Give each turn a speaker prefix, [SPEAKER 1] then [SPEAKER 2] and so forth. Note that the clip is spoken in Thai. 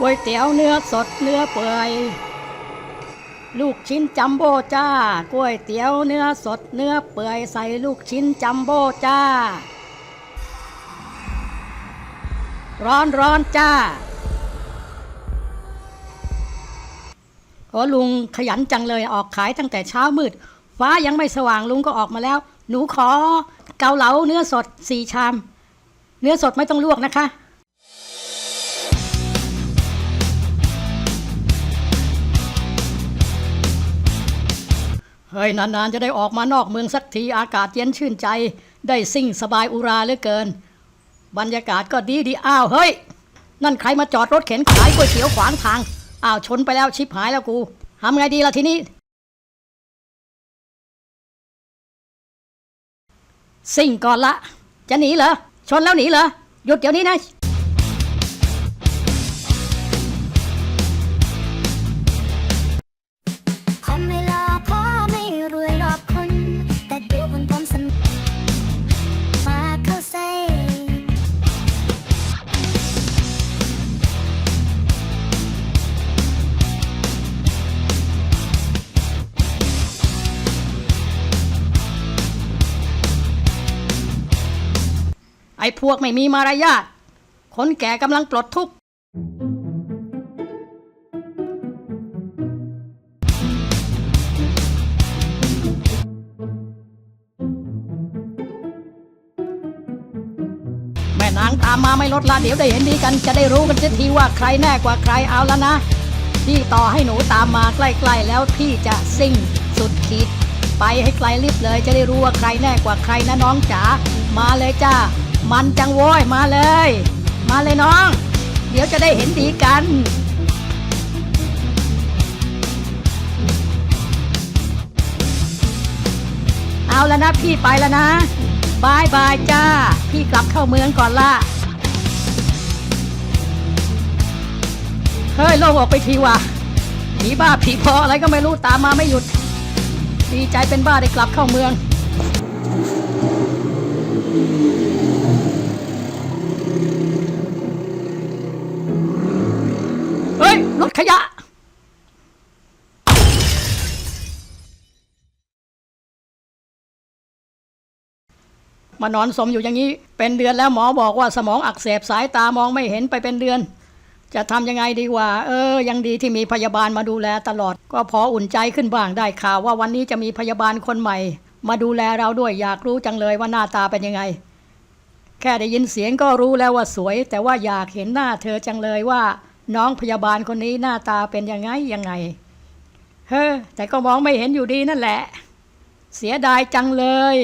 [SPEAKER 1] ก๋วยเตี๋ยวเนื้อสดเนื้อเปื่อย ลูกชิ้นจัมโบ้จ้าก๋วยเตี๋ยวเนื้อสดเนื้อเปื่อยใส่ลูกชิ้นจัมโบ้จ้า ร้อนร้อนจ้าโอ้ลุงขยันจังเลยออกขายตั้งแต่เช้ามืด ฟ้ายังไม่สว่างลุงก็ออกมาแล้ว หนูขอเกาเหลาเนื้อสดสี่ชาม เนื้อสดไม่ต้องลวกนะคะ ฮ้ยนานๆจะได้ออกมานอกเมืองสักทีอากาศเย็นชื่นใจ ได้สิ่งสบายอุราเหลือเกิน บรรยากาศก็ดีดีอ้าวเฮ้ย นั่นใครมาจอดรถเข็นขายก๋วยเตี๋ยวขวางทางอ้าวชนไปแล้วชิบหายแล้วกูทำไงดีล่ะทีนี้ สิ่งก่อนละ จะหนีเหรอชนแล้วหนีเหรอหยุดเดี๋ยวนี้นะ อ้พวกไม่มีมารยาทคนแก่กำลังปลดทุกข์แม่นางตามมาไม่ลดละเดี๋ยวได้เห็นดีกันจะได้รู้กันทีว่าใครแน่กว่าใครเอาแล้วนะ พี่ต่อให้หนูตามมาใกล้ๆแล้วพี่จะซิ่งสุดขีดไปให้ไกลลิบเลยจะได้รู้ว่าใครแน่กว่าใครนะน้องจ๋ามาเลยจ้า มันจังโว้ยมาเลย มาเลยน้อง เดี๋ยวจะได้เห็นดีกันเอาแล้วนะพี่ไปแล้วนะบายบายจ้า พี่กลับเข้าเมืองก่อนละเฮ้ยโล่งออกไปทีว่ะผีบ้าผีพออะไรก็ไม่รู้ตามมาไม่หยุด ดีใจเป็นบ้าได้กลับเข้าเมือง เฮ้ย รถ ขยะมานอนสมอยู่อย่างนี้เป็นเดือนแล้วหมอบอกว่าสมองอักเสบสายตามองไม่เห็นไปเป็นเดือน จะทำยังไงดีวะเออ ยังดีที่มีพยาบาลมาดูแลตลอด ก็พออุ่นใจขึ้นบ้างได้ข่าวว่าวันนี้จะมีพยาบาลคนใหม่ มาดูแลเราด้วยอยากรู้จังเลยว่าหน้าตาเป็นยังไง แค่ได้ยินเสียงก็รู้แล้วว่าสวย แต่ว่าอยากเห็นหน้าเธอจังเลยว่า น้องพยาบาลคนนี้หน้าตาเป็นยังไงยังไง เฮ้อแต่ก็มองไม่เห็นอยู่ดีนั่นแหละ เสียดายจังเลย